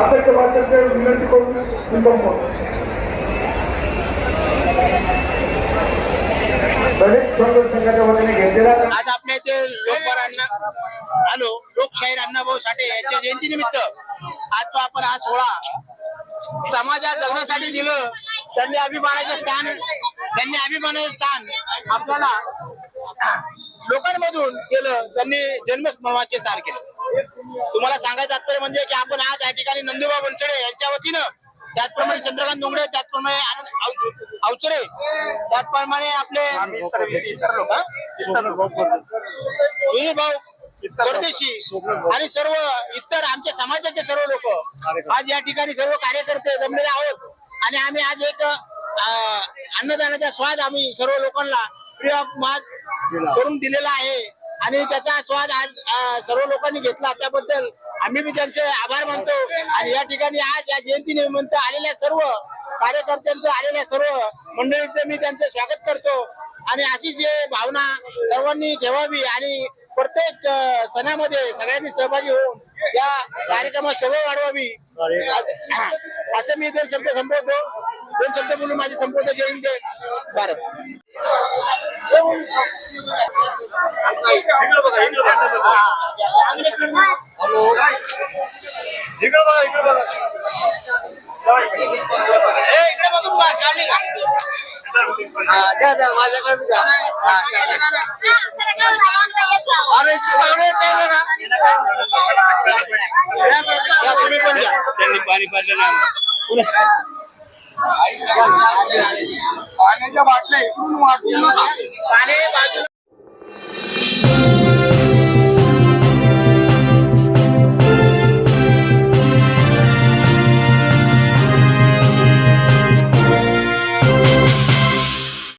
अध्यक्ष भाषणाची विनंती करून मी संपवतो. दलित संघ संघाच्या वतीने घेतलेला आज आपल्या इथे लोकभर अण्णा आलो लोकशाहीर अण्णाभाऊ साठे यांच्या जयंतीनिमित्त आजचा आपण हा सोहळा समाजात जगण्यासाठी दिलं. त्यांनी अभिमानाचे स्थान त्यांनी अभिमानाचे स्थान आपल्याला लोकांमधून केलं. त्यांनी जन्मस्मरणाचे स्थान केलं. तुम्हाला सांगायचं तात्पर्य म्हणजे की आपण आज या ठिकाणी नंदुबा बनसोडे यांच्या वतीनं त्याचप्रमाणे चंद्रकांत डोंगरे त्याचप्रमाणे आनंद अवचरे त्याचप्रमाणे आपले भाऊ परदेशी आणि सर्व इतर आमच्या समाजाचे सर्व लोक आज या ठिकाणी सर्व कार्यकर्ते जमलेले आहोत. आणि आम्ही आज एक अन्नदानाचा स्वाद आम्ही सर्व लोकांना फ्री ऑफ मास करून दिलेला आहे. आणि त्याचा स्वाद आज सर्व लोकांनी घेतला त्याबद्दल आम्ही बी त्यांचे आभार मानतो. आणि या ठिकाणी आज या जयंती निमित्त आलेल्या सर्व कार्यकर्त्यांचं आलेल्या सर्व मंडळींचं मी त्यांचं स्वागत करतो. आणि अशी जे भावना सर्वांनी ठेवावी आणि प्रत्येक सणामध्ये सगळ्यांनी सहभागी होऊन या कार्यक्रमात शोभा वाढवावी. असं- असं मी दोन शब्द संपवतो दोन शब्द बोलून माझे संपवतो जय हिंद जय भारत. इकडे बघून बघ, लावली का? द्या, द्या, माझ्याकडे द्या. हा. अरे, तुम्ही पण द्या. त्यांनी पाणी नाही पाण्याच्या बाटल्या इकडून वाटून पाणी बाजूला